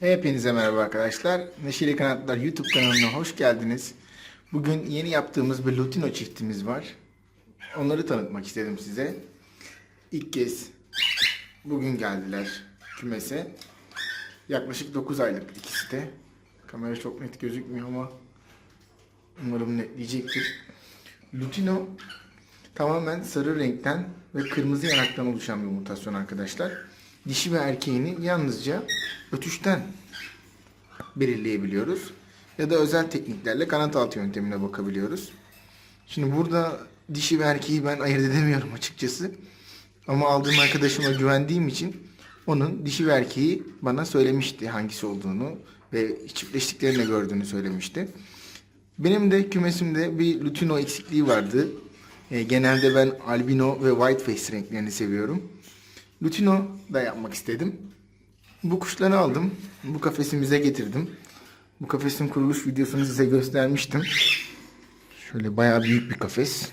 Hepinize merhaba arkadaşlar. Neşeli Kanatlar YouTube kanalına hoş geldiniz. Bugün yeni yaptığımız bir Lutino çiftimiz var. Onları tanıtmak istedim size. İlk kez bugün geldiler kümese. Yaklaşık 9 aylık ikisi de. Kamera çok net gözükmüyor ama umarım netleyecektir. Lutino tamamen sarı renkten ve kırmızı yanaktan oluşan bir mutasyon arkadaşlar. Dişi ve erkeğini yalnızca ötüşten belirleyebiliyoruz. Ya da özel tekniklerle kanat altı yöntemine bakabiliyoruz. Şimdi burada dişi ve erkeği ben ayırt edemiyorum açıkçası. Ama aldığım arkadaşıma güvendiğim için onun dişi ve erkeği bana söylemişti hangisi olduğunu ve çiftleştiklerini gördüğünü söylemişti. Benim de kümesimde bir lutino eksikliği vardı. E, genelde ben albino ve white face renklerini seviyorum. Lutino da yapmak istedim. Bu kuşları aldım. Bu kafesimize getirdim. Bu kafesin kuruluş videosunu size göstermiştim. Şöyle bayağı büyük bir kafes.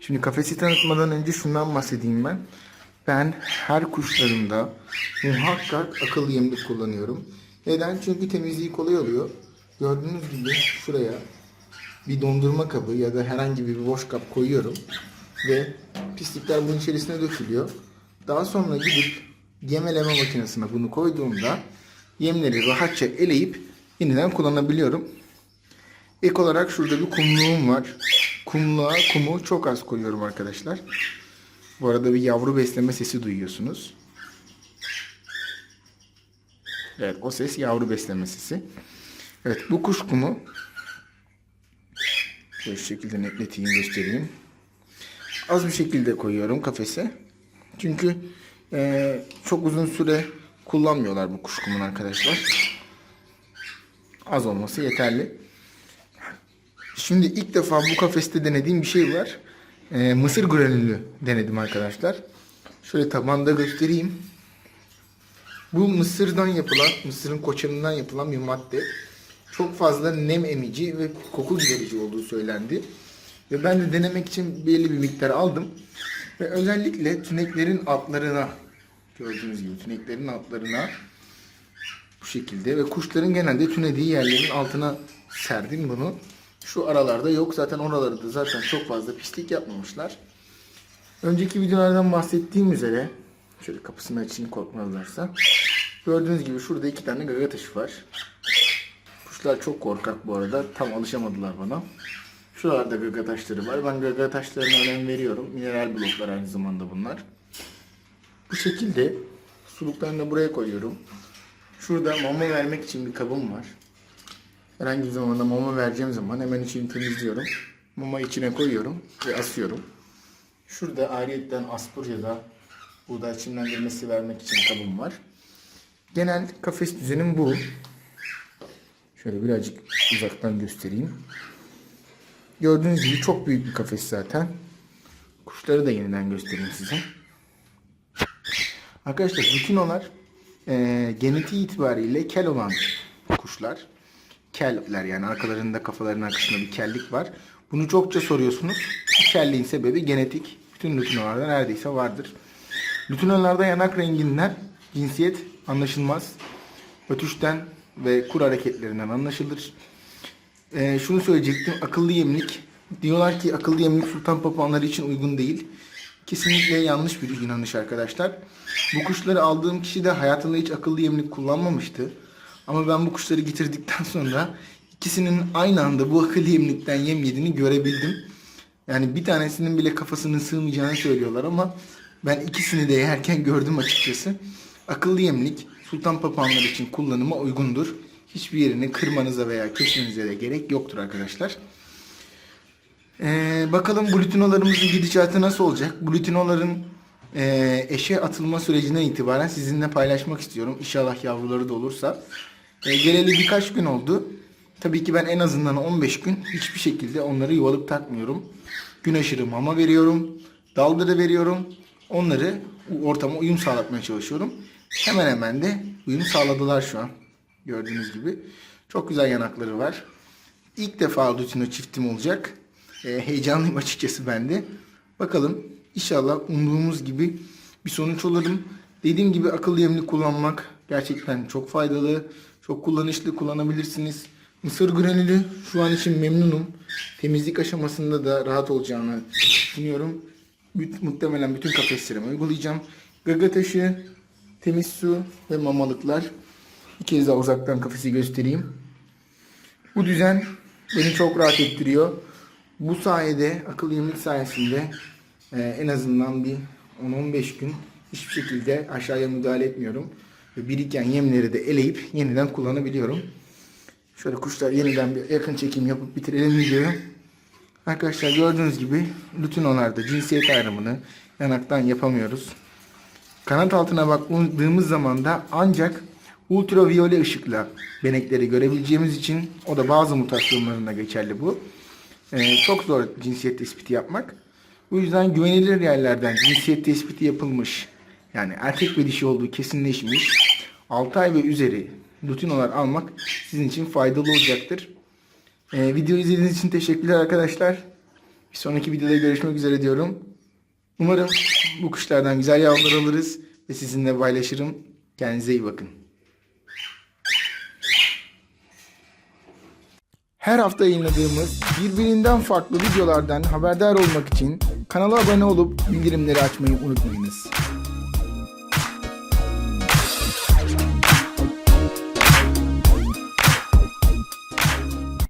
Şimdi kafesi tanıtmadan önce şundan bahsedeyim ben. Ben her kuşlarımda muhakkak akıllı yemlik kullanıyorum. Neden? Çünkü temizliği kolay oluyor. Gördüğünüz gibi şuraya bir dondurma kabı ya da herhangi bir boş kap koyuyorum. Ve pislikler bunun içerisine dökülüyor. Daha sonra gidip yemeleme makinesine bunu koyduğumda yemleri rahatça eleyip yeniden kullanabiliyorum. Ek olarak şurada bir kumluğum var. Kumluğa kumu çok az koyuyorum arkadaşlar. Bu arada bir yavru besleme sesi duyuyorsunuz. Evet o ses yavru besleme sesi. Evet bu kuş kumu şöyle şekilde netleteyim göstereyim. Az bir şekilde koyuyorum kafese. Çünkü eee, çok uzun süre kullanmıyorlar bu kuş kumunu arkadaşlar. Az olması yeterli. Şimdi ilk defa bu kafeste denediğim bir şey var. Eee, mısır granülü denedim arkadaşlar. Şöyle tabanda göstereyim. Bu mısırdan yapılan, mısırın koçanından yapılan bir madde. Çok fazla nem emici ve koku giderici olduğu söylendi. Ve ben de denemek için belli bir miktar aldım. Ve özellikle tüneklerin altlarına, gördüğünüz gibi tüneklerin altlarına bu şekilde ve kuşların genelde tünediği yerlerin altına serdim bunu. Şu aralarda yok. Zaten oralarda zaten çok fazla pislik yapmamışlar. Önceki videolardan bahsettiğim üzere şöyle kapısını açayım korkmazlarsa. Gördüğünüz gibi şurada iki tane gaga taşı var. Kuşlar çok korkak bu arada. Tam alışamadılar bana. Şuralarda gaga taşları var. Ben gaga taşlarına önem veriyorum. Mineral bloklar aynı zamanda bunlar. Bu şekilde suluklarını da buraya koyuyorum. Şurada mama vermek için bir kabım var. Herhangi bir zamanda mama vereceğim zaman hemen içini temizliyorum. Mama içine koyuyorum ve asıyorum. Şurada ayrıyetten aspur ya da buğday çimlendirmesi vermek için kabım var. Genel kafes düzenim bu. Şöyle birazcık uzaktan göstereyim. Gördüğünüz gibi çok büyük bir kafes zaten. Kuşları da yeniden göstereyim size. Arkadaşlar butinolar e, genetiği itibariyle kel olan kuşlar. Keller yani arkalarında kafalarının arkasında bir kellik var. Bunu çokça soruyorsunuz. Bu kelliğin sebebi genetik. Bütün lutinolarda neredeyse vardır. Lutinolarda yanak renginden cinsiyet anlaşılmaz. Ötüşten ve kur hareketlerinden anlaşılır. Ee, şunu söyleyecektim. Akıllı yemlik. Diyorlar ki akıllı yemlik sultan papağanları için uygun değil. Kesinlikle yanlış bir inanış arkadaşlar. Bu kuşları aldığım kişi de hayatında hiç akıllı yemlik kullanmamıştı. Ama ben bu kuşları getirdikten sonra ikisinin aynı anda bu akıllı yemlikten yem yediğini görebildim. Yani bir tanesinin bile kafasının sığmayacağını söylüyorlar ama ben ikisini de yerken gördüm açıkçası. Akıllı yemlik sultan papağanlar için kullanıma uygundur. Hiçbir yerini kırmanıza veya kesmenize de gerek yoktur arkadaşlar. Ee, bakalım glutinolarımızın gidişatı nasıl olacak? Glutinoların e, eşe atılma sürecinden itibaren sizinle paylaşmak istiyorum. İnşallah yavruları da olursa. E, geleli birkaç gün oldu. Tabii ki ben en azından 15 gün hiçbir şekilde onları yuvalık takmıyorum. Gün aşırı mama veriyorum. Daldırı veriyorum. Onları ortama uyum sağlatmaya çalışıyorum. Hemen hemen de uyum sağladılar şu an. Gördüğünüz gibi. Çok güzel yanakları var. İlk defa Lutino çiftim olacak. E, heyecanlıyım açıkçası ben de. Bakalım inşallah umduğumuz gibi bir sonuç alırım. Dediğim gibi akıllı yemlik kullanmak Gerçekten çok faydalı, çok kullanışlı kullanabilirsiniz. Mısır granülü şu an için memnunum. Temizlik aşamasında da rahat olacağını düşünüyorum. Muhtemelen bütün kafeslerime uygulayacağım. Gaga taşı, temiz su ve mamalıklar. Bir kez daha uzaktan kafesi göstereyim. Bu düzen beni çok rahat ettiriyor. Bu sayede akıl yemlik sayesinde e, en azından bir 10-15 gün hiçbir şekilde aşağıya müdahale etmiyorum. Ve biriken yemleri de eleyip yeniden kullanabiliyorum. Şöyle kuşlar yeniden bir yakın çekim yapıp bitirelim videoyu. Arkadaşlar gördüğünüz gibi lutinolarda cinsiyet ayrımını yanaktan yapamıyoruz. Kanat altına baktığımız zaman da ancak ultraviyole ışıkla benekleri görebileceğimiz için o da bazı mutasyonlarında geçerli bu. Ee, çok zor cinsiyet tespiti yapmak. Bu yüzden güvenilir yerlerden cinsiyet tespiti yapılmış yani erkek ve dişi olduğu kesinleşmiş 6 ay ve üzeri lutinolar almak sizin için faydalı olacaktır. Ee, video izlediğiniz için teşekkürler arkadaşlar. Bir sonraki videoda görüşmek üzere diyorum. Umarım bu kuşlardan güzel yavrular alırız ve sizinle paylaşırım. Kendinize iyi bakın. Her hafta yayınladığımız birbirinden farklı videolardan haberdar olmak için kanala abone olup bildirimleri açmayı unutmayınız.